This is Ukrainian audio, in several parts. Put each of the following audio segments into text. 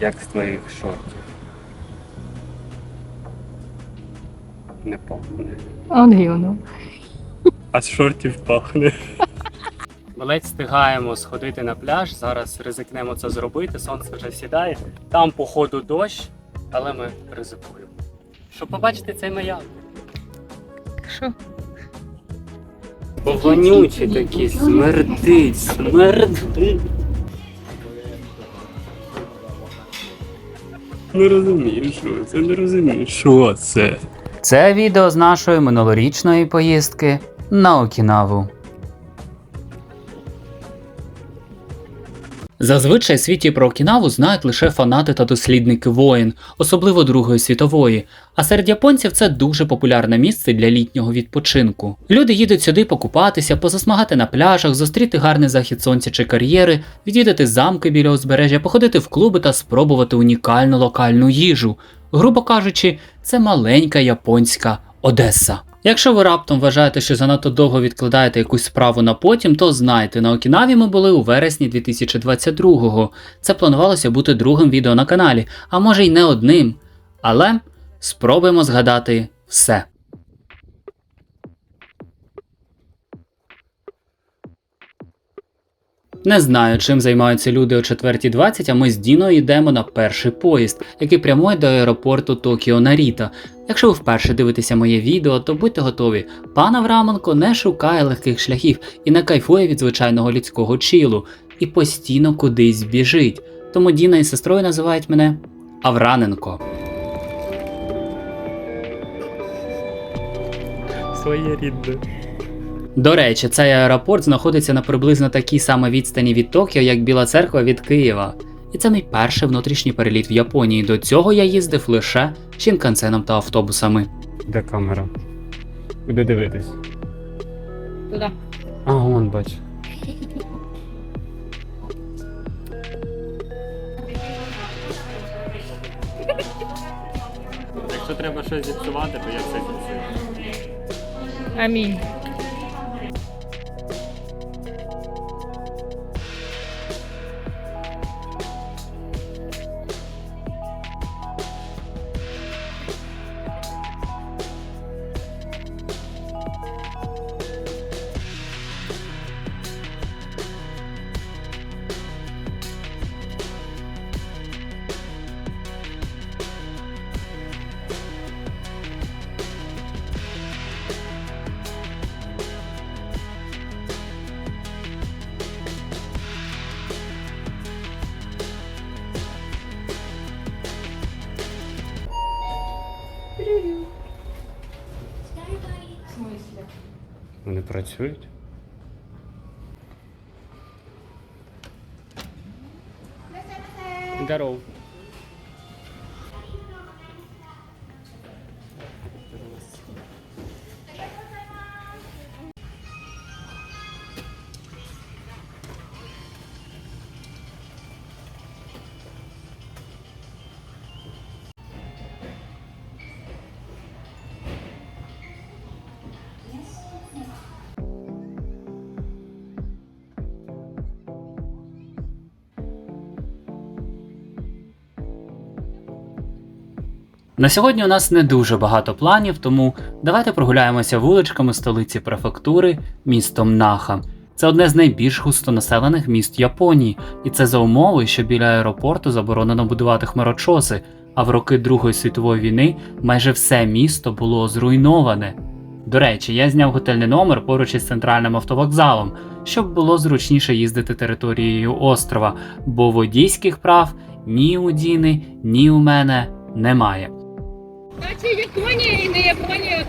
Як з твоїх шортів. Не пахне. Он гівно. А з шортів пахне. Ми ледь встигаємо сходити на пляж. Зараз ризикнемо це зробити. Сонце вже сідає. Там, походу, дощ, але ми ризикуємо. Щоб побачити цей маяк. Що? Бо вонючі такі, смердить, смердить. Не розумію, що це, не розумію, що це. Це відео з нашої минулорічної поїздки на Окінаву. Зазвичай світі про Окінаву знають лише фанати та дослідники воїн, особливо Другої світової. А серед японців це дуже популярне місце для літнього відпочинку. Люди їдуть сюди покупатися, позасмагати на пляжах, зустріти гарний захід сонця чи кар'єри, відвідати замки біля узбережжя, походити в клуби та спробувати унікальну локальну їжу. Грубо кажучи, це маленька японська Одеса. Якщо ви раптом вважаєте, що занадто довго відкладаєте якусь справу на потім, то знайте, на Окінаві ми були у вересні 2022-го. Це планувалося бути другим відео на каналі, а може й не одним. Але спробуємо згадати все. Не знаю, чим займаються люди о 4.20, а ми з Діною йдемо на перший поїзд, який прямує до аеропорту Токіо Наріта. Якщо ви вперше дивитеся моє відео, то будьте готові. Пан Авраменко не шукає легких шляхів і не кайфує від звичайного людського чілу, і постійно кудись біжить. Тому Діна і сестрою називають мене Авраненко. Своє рідне. До речі, цей аеропорт знаходиться на приблизно такій самій відстані від Токіо, як Біла церква від Києва. І це мій перший внутрішній переліт в Японії. До цього я їздив лише шінкансеном та автобусами. Де камера? Куди дивитись? Туди. А, вон бач. Якщо треба щось зіпсувати, то я все зіпсую. Амінь. працюють? Здоров. На сьогодні у нас не дуже багато планів, тому давайте прогуляємося вуличками столиці префектури містом Наха. Це одне з найбільш густонаселених міст Японії, і це за умови, що біля аеропорту заборонено будувати хмарочоси, а в роки Другої світової війни майже все місто було зруйноване. До речі, я зняв готельний номер поруч із центральним автовокзалом, щоб було зручніше їздити територією острова, бо водійських прав ні у Діни, ні у мене немає. Наче Японія і не Японія.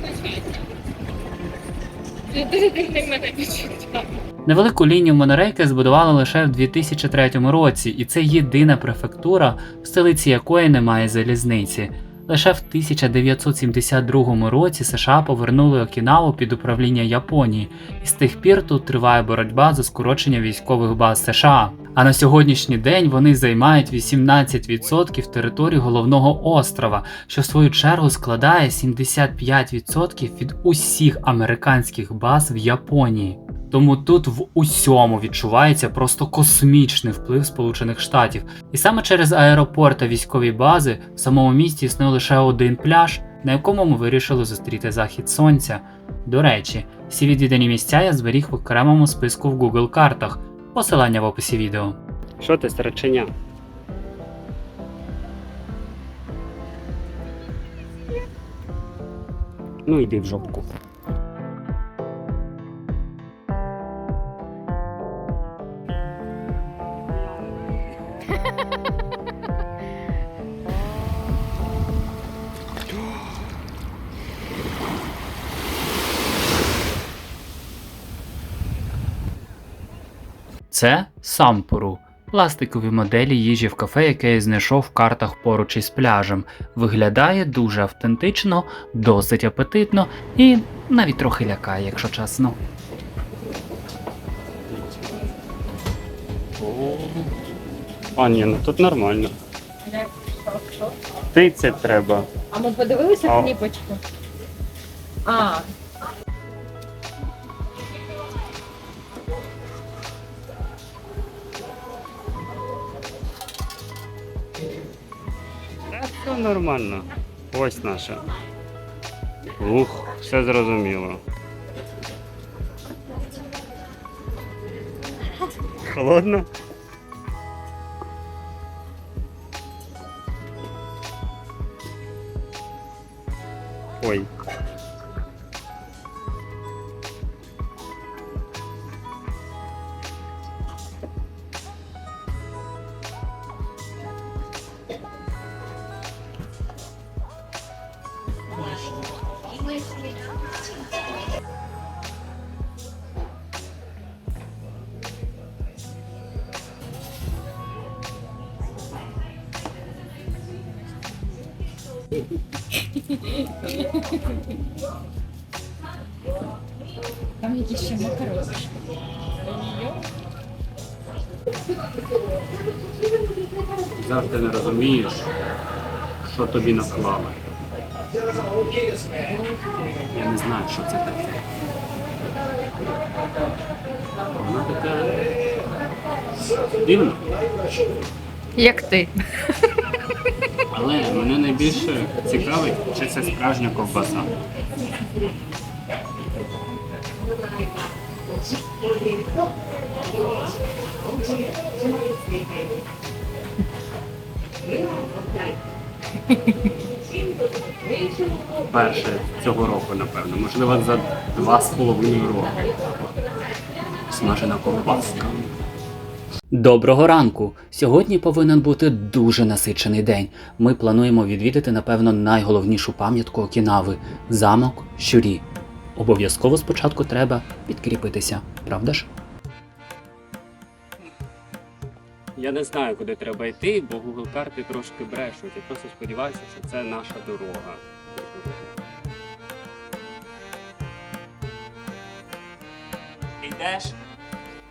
Це дуже дивне мене відчуття. Невелику лінію монорейки збудували лише в 2003 році, і це єдина префектура, в столиці якої немає залізниці. Лише в 1972 році США повернули Окінаву під управління Японії, і з тих пір тут триває боротьба за скорочення військових баз США. А на сьогоднішній день вони займають 18% території головного острова, що в свою чергу складає 75% від усіх американських баз в Японії. Тому тут в усьому відчувається просто космічний вплив Сполучених Штатів. І саме через аеропорт та військові бази в самому місті існує лише один пляж, на якому ми вирішили зустріти захід сонця. До речі, всі відвідані місця я зберіг в окремому списку в Google картах. Посилання в описі відео. Що ти, стараченя? Ну йди в жопку. Це сампуру. Пластикові моделі їжі в кафе, яке я знайшов в картах поруч із пляжем. Виглядає дуже автентично, досить апетитно і навіть трохи лякає, якщо чесно. А, ні, ну тут нормально. Ти це треба. А ми подивилися кліпочку? А, все нормально. Ось наша. Ух, все зрозуміло. Холодно? Там якісь ще макарони. Завжди не розумієш, що тобі наклали. Я не знаю, що це таке. Вона така дивна. Як ти? Мене найбільше цікавить, чи це справжня ковбаса. Перше цього року, напевно, можливо, за два з половиною роки. Смажена ковбаска. Доброго ранку! Сьогодні повинен бути дуже насичений день. Ми плануємо відвідати, напевно, найголовнішу пам'ятку Окінави замок Щурі. Обов'язково спочатку треба підкріпитися, правда ж? Я не знаю, куди треба йти, бо Google карти трошки брешуть. Я просто сподіваюся, що це наша дорога. Йдеш?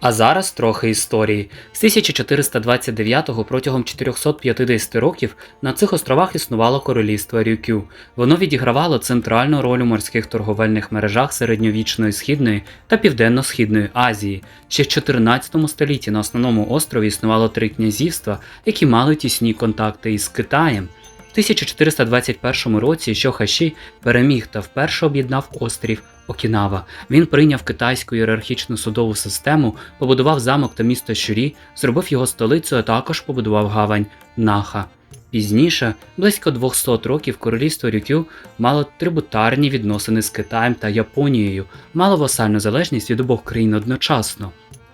А зараз трохи історії. З 1429 протягом 450 років на цих островах існувало королівство Рюкю. Воно відігравало центральну роль у морських торговельних мережах середньовічної східної та південно-східної Азії. Ще в 14 столітті на основному острові існувало три князівства, які мали тісні контакти із Китаєм. В 1421 році Шохаші переміг та вперше об'єднав острів Окінава. Він прийняв китайську ієрархічну судову систему, побудував замок та місто Щурі, зробив його столицею, а також побудував гавань Наха. Пізніше, близько 200 років, королівство Рюкю мало трибутарні відносини з Китаєм та Японією, мало васальну залежність від обох країн одночасно.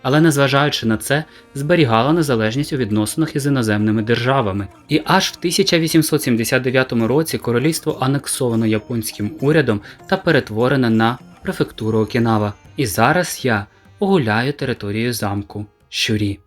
Але незважаючи на це, зберігало незалежність у відносинах із іноземними державами. І аж в 1879 році королівство анексовано японським урядом та перетворене на префектуру Окінава. І зараз я огуляю територію замку Щурі.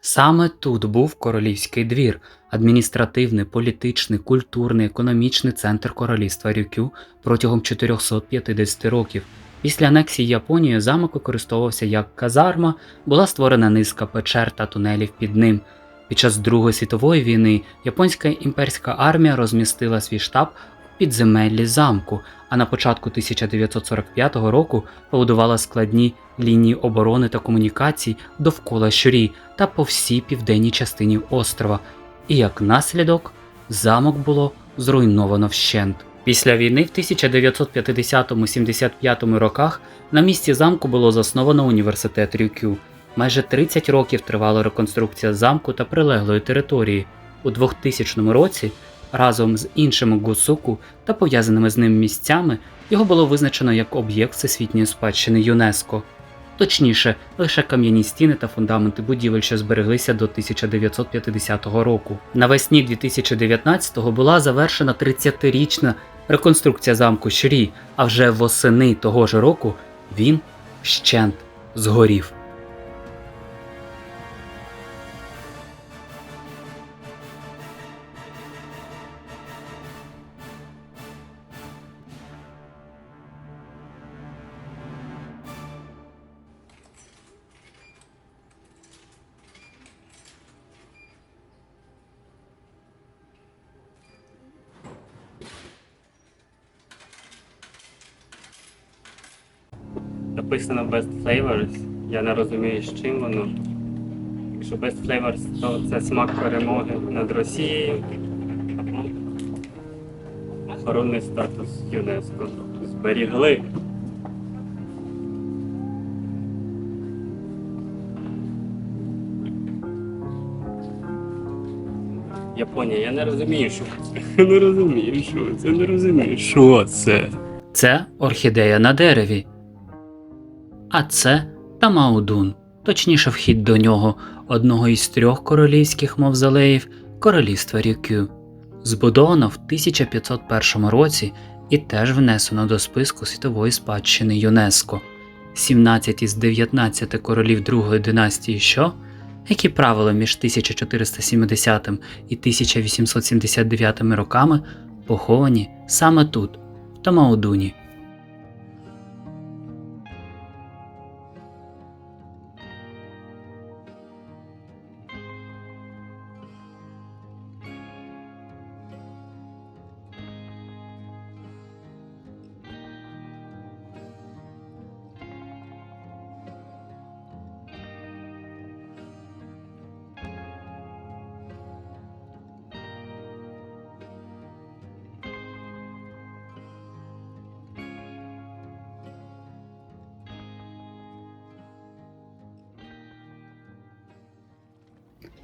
Саме тут був королівський двір, адміністративний, політичний, культурний, економічний центр королівства Рюкю протягом 450 років. Після анексії Японією замок використовувався як казарма, була створена низка печер та тунелів під ним. Під час Другої світової війни японська імперська армія розмістила свій штаб у підземеллі замку, а на початку 1945 року побудувала складні лінії оборони та комунікацій довкола щурі та по всій південній частині острова, і як наслідок замок було зруйновано вщент. Після війни в 1950-75 роках на місці замку було засновано університет Рюкю. Майже 30 років тривала реконструкція замку та прилеглої території. У 2000 році разом з іншими Гусуку та пов'язаними з ним місцями його було визначено як об'єкт всесвітньої спадщини ЮНЕСКО. Точніше, лише кам'яні стіни та фундаменти будівель, що збереглися до 1950 року. Навесні 2019-го була завершена 30-річна реконструкція замку Шрі, а вже восени того ж року він вщент згорів. Я не розумію, з чим воно. Якщо Best Flavors, то це смак перемоги над Росією. Охоронний статус ЮНЕСКО. Зберігли. Японія, я не розумію, що це. Не розумію, що це, не розумію, що це. Це орхідея на дереві. А це Тамаудун, точніше вхід до нього одного із трьох королівських мавзолеїв королівства Рюкю. Збудовано в 1501 році і теж внесено до списку світової спадщини ЮНЕСКО. 17 із 19 королів другої династії Що, які правили між 1470 і 1879 роками, поховані саме тут, в Тамаудуні.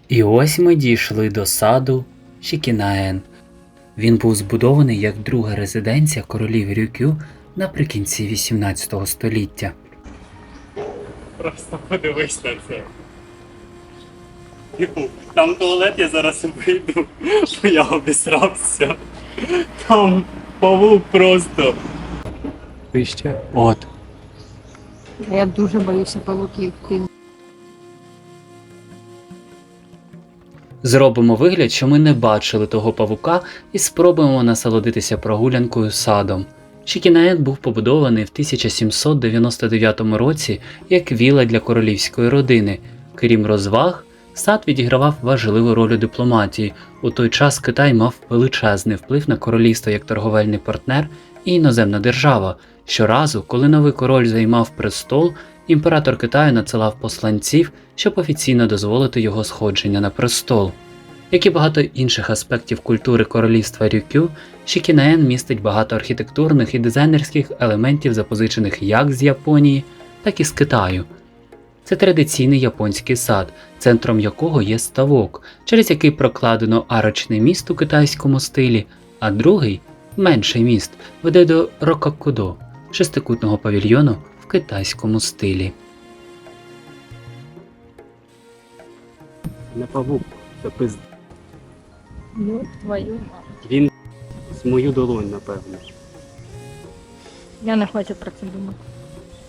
І ось ми дійшли до саду Шікінаен. Він був збудований як друга резиденція королів Рюкю наприкінці 18 століття. Просто подивись на це. Типу, Там туалет я зараз вийду, бо я обісрався. Там павук просто. Ти ще? От. Я дуже боюся павуків. Зробимо вигляд, що ми не бачили того павука і спробуємо насолодитися прогулянкою садом. Шікінаен був побудований в 1799 році як віла для королівської родини. Крім розваг, сад відігравав важливу роль у дипломатії. У той час Китай мав величезний вплив на королівство як торговельний партнер і іноземна держава. Щоразу, коли новий король займав престол, імператор Китаю надсилав посланців, щоб офіційно дозволити його сходження на престол. Як і багато інших аспектів культури королівства Рюкю, Шікінаен містить багато архітектурних і дизайнерських елементів, запозичених як з Японії, так і з Китаю. Це традиційний японський сад, центром якого є ставок, через який прокладено арочний міст у китайському стилі, а другий менший міст веде до Рокакудо, шестикутного павільйону китайському стилі. Не павук, це пизд. ну, твою маму. Він з мою долонь, напевно. Я не хочу про це думати.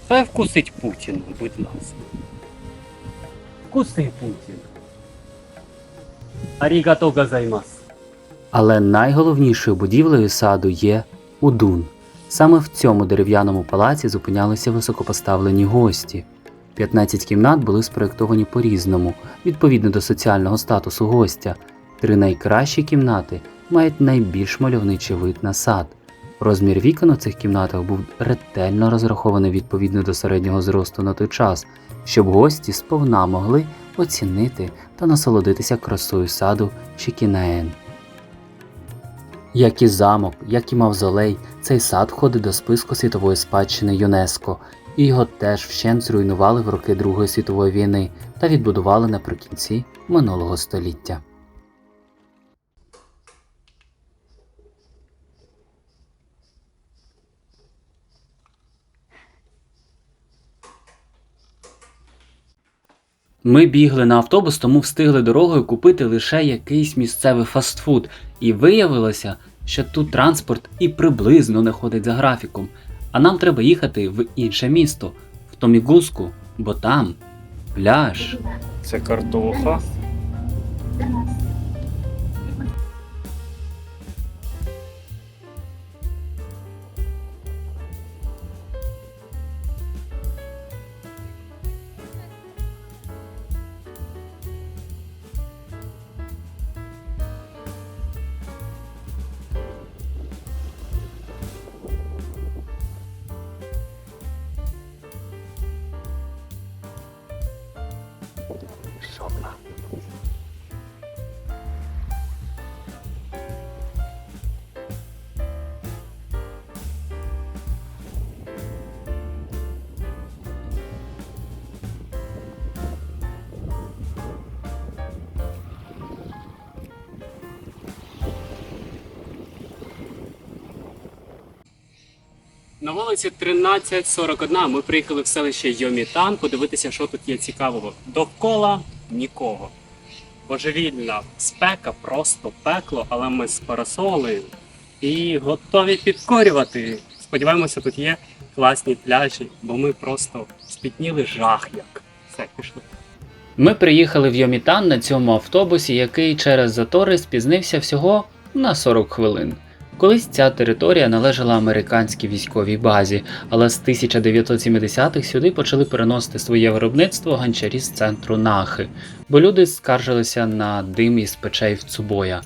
Хай вкусить Путін, будь ласка. Вкуси Путін. Арігато газаймас. Але найголовнішою будівлею саду є Удун. Саме в цьому дерев'яному палаці зупинялися високопоставлені гості. 15 кімнат були спроєктовані по-різному, відповідно до соціального статусу гостя. Три найкращі кімнати мають найбільш мальовничий вид на сад. Розмір вікон у цих кімнатах був ретельно розрахований відповідно до середнього зросту на той час, щоб гості сповна могли оцінити та насолодитися красою саду Чікінаен. Як і замок, як і мавзолей, цей сад входить до списку світової спадщини ЮНЕСКО, і його теж вщент зруйнували в роки Другої світової війни та відбудували наприкінці минулого століття. Ми бігли на автобус, тому встигли дорогою купити лише якийсь місцевий фастфуд, і виявилося, що тут транспорт і приблизно не ходить за графіком, а нам треба їхати в інше місто, в Томігуску, бо там пляж. Це картоха. На вулиці 1341 ми приїхали в селище Йомітан подивитися, що тут є цікавого. Довкола нікого. Божевільна спека, просто пекло, але ми з парасолею і готові підкорювати. Сподіваємося, тут є класні пляжі, бо ми просто спітніли жах як. Все, пішли. Ми приїхали в Йомітан на цьому автобусі, який через затори спізнився всього на 40 хвилин. Колись ця територія належала американській військовій базі, але з 1970-х сюди почали переносити своє виробництво гончарі з центру Нахи, бо люди скаржилися на дим із печей в Цубоя.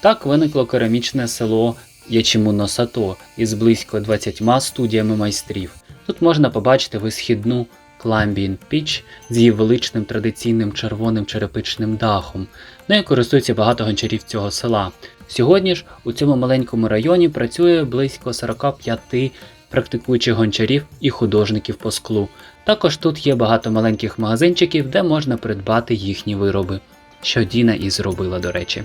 Так виникло керамічне село Ячимуно-Сато із близько 20 студіями майстрів. Тут можна побачити висхідну Клаймбін Піч з її величним традиційним червоним черепичним дахом. Нею користується багато гончарів цього села. Сьогодні ж у цьому маленькому районі працює близько 45 практикуючих гончарів і художників по склу. Також тут є багато маленьких магазинчиків, де можна придбати їхні вироби, що Діна і зробила, до речі.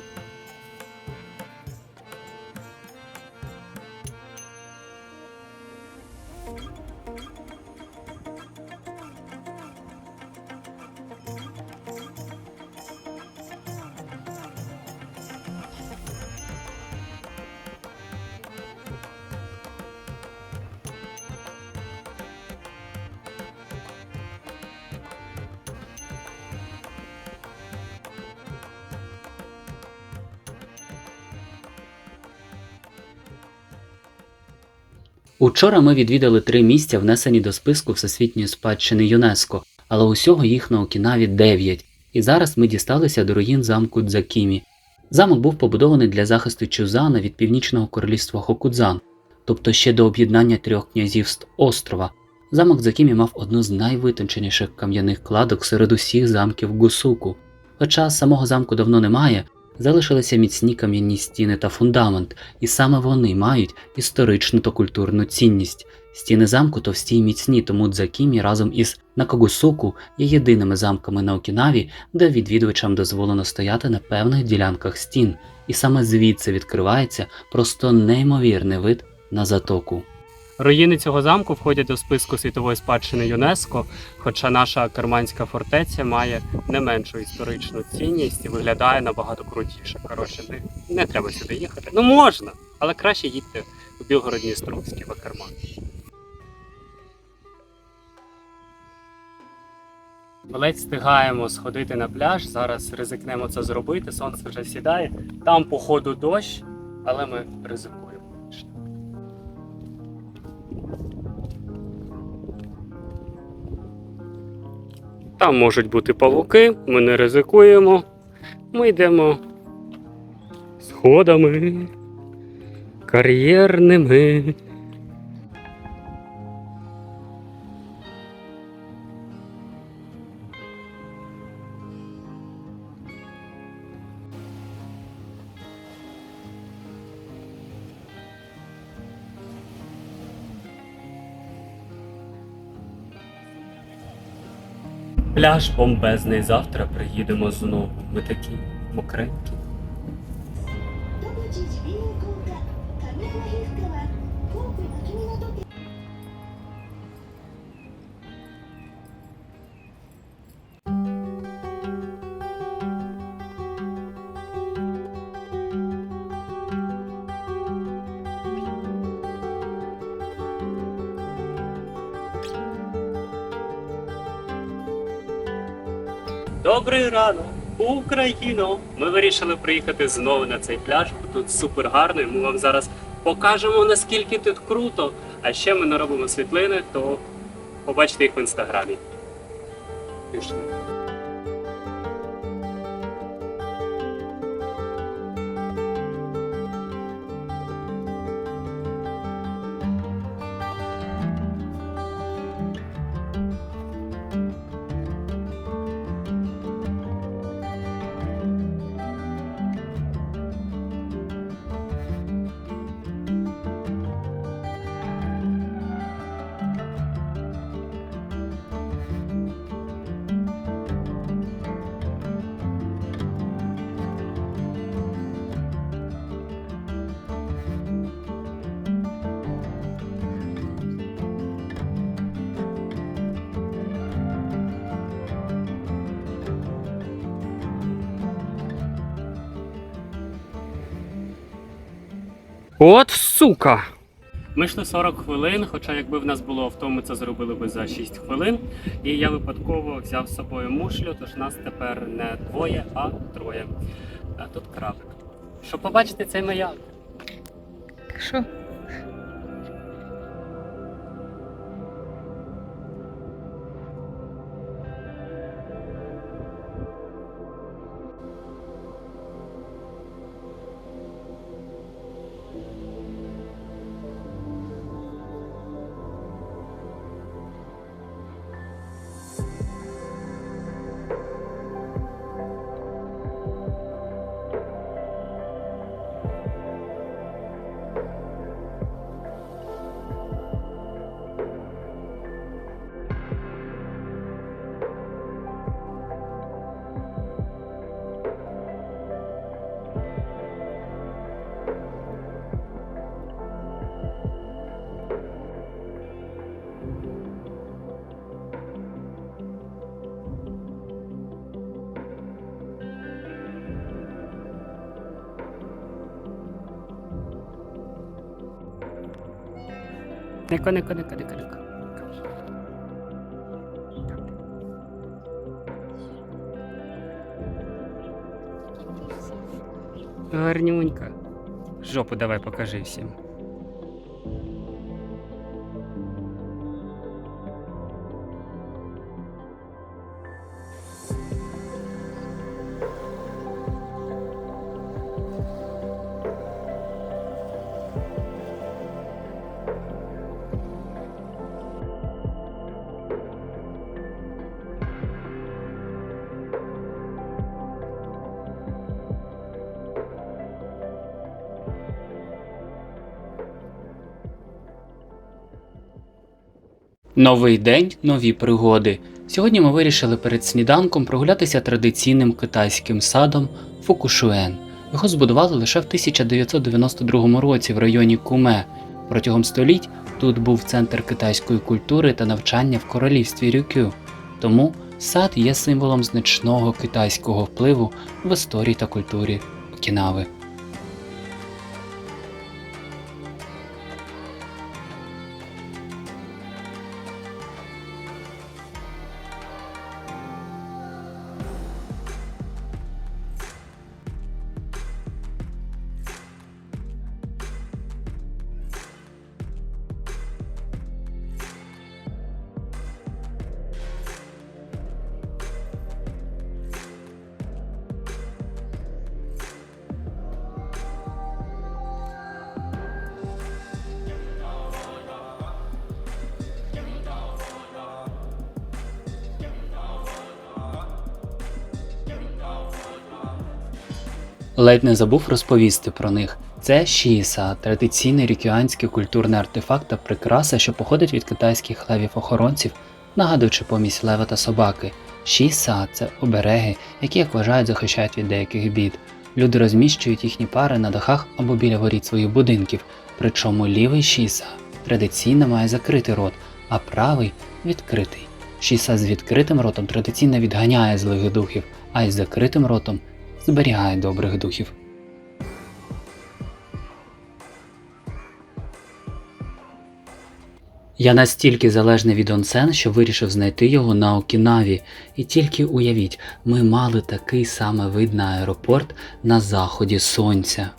Учора ми відвідали три місця, внесені до списку Всесвітньої спадщини ЮНЕСКО, але усього їх на Окінаві 9. І зараз ми дісталися до руїн замку Дзакімі. Замок був побудований для захисту Чузана від північного королівства Хокудзан, тобто ще до об'єднання трьох князівств острова. Замок Дзакімі мав одну з найвитонченіших кам'яних кладок серед усіх замків Гусуку. Хоча самого замку давно немає, залишилися міцні кам'яні стіни та фундамент, і саме вони мають історичну та культурну цінність. Стіни замку товсті й міцні, тому Дзакімі разом із Накогусуку є єдиними замками на Окінаві, де відвідувачам дозволено стояти на певних ділянках стін, і саме звідси відкривається просто неймовірний вид на затоку. Руїни цього замку входять до списку світової спадщини ЮНЕСКО, хоча наша керманська фортеця має не меншу історичну цінність і виглядає набагато крутіше. Коротше, не, не треба сюди їхати. Ну можна, але краще їдьте у Білгород-Дністровський в Акерман. Ледь встигаємо сходити на пляж. Зараз ризикнемо це зробити. Сонце вже сідає. Там, по ходу, дощ, але ми ризикуємо. Там можуть бути павуки, ми не ризикуємо. Ми йдемо Сходами кар'єрними. Пляж бомбезний, завтра приїдемо знову. Ми такі мокренькі. 戸 Добрий ранок, Україно! Ми вирішили приїхати знову на цей пляж. Тут супер гарно, і ми вам зараз покажемо наскільки тут круто. А ще ми наробимо світлини, то побачите їх в інстаграмі. Пішли. От сука! Ми йшли 40 хвилин, хоча якби в нас було авто, ми це зробили би за 6 хвилин. І я випадково взяв з собою мушлю, тож нас тепер не двоє, а троє. А тут крабик. Щоб побачити цей маяк. Що? Нико, neko, neko, neko, neko. Гарнюнька. Жопу давай покажи всім. Новий день, нові пригоди. Сьогодні ми вирішили перед сніданком прогулятися традиційним китайським садом Фукушуен. Його збудували лише в 1992 році в районі Куме. Протягом століть тут був центр китайської культури та навчання в королівстві Рюкю. Тому сад є символом значного китайського впливу в історії та культурі Окінави. Ледь не забув розповісти про них. Це шіса, традиційний рікюанський культурний артефакт та прикраса, що походить від китайських левів-охоронців, нагадуючи помість лева та собаки. Шіса це обереги, які, як вважають, захищають від деяких бід. Люди розміщують їхні пари на дахах або біля воріт своїх будинків, причому лівий шіса традиційно має закритий рот, а правий відкритий. Шіса з відкритим ротом традиційно відганяє злих духів, а із закритим ротом зберігає добрих духів. Я настільки залежний від онсен, що вирішив знайти його на Окінаві. І тільки уявіть, ми мали такий саме вид на аеропорт на заході сонця.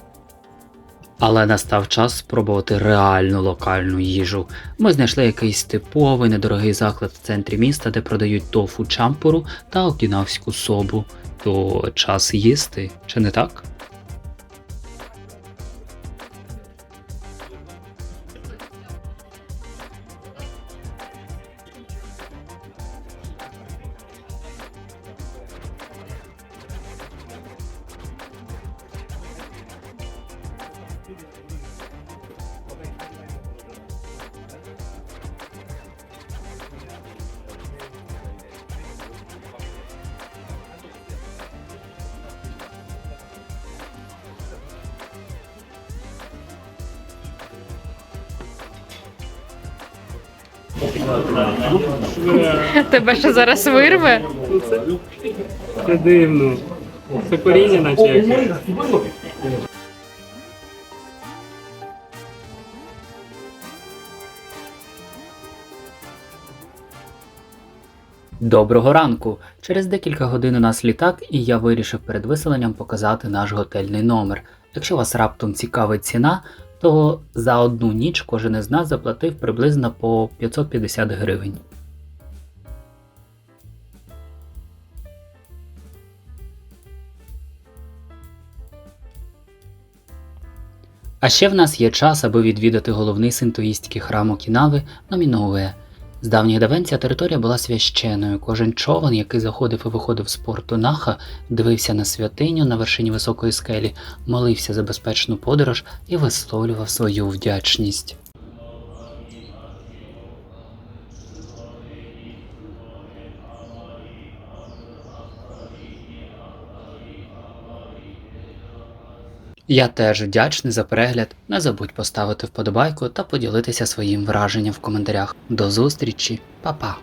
Але настав час спробувати реальну локальну їжу. Ми знайшли якийсь типовий недорогий заклад в центрі міста, де продають тофу чампуру та окінавську собу. То час їсти, чи не так? Тебе що зараз вирве? Це дивно. Це коріння, наче якесь. Доброго ранку! Через декілька годин у нас літак, і я вирішив перед виселенням показати наш готельний номер. Якщо вас раптом цікавить ціна, то за одну ніч кожен із нас заплатив приблизно по 550 гривень. А ще в нас є час, аби відвідати головний синтоїстський храм Окінави Номіноуе. З давніх давен ця територія була священною. Кожен човен, який заходив і виходив з порту Наха, дивився на святиню на вершині високої скелі, молився за безпечну подорож і висловлював свою вдячність. Я теж вдячний за перегляд. Не забудь поставити вподобайку та поділитися своїм враженням в коментарях. До зустрічі, Па-па!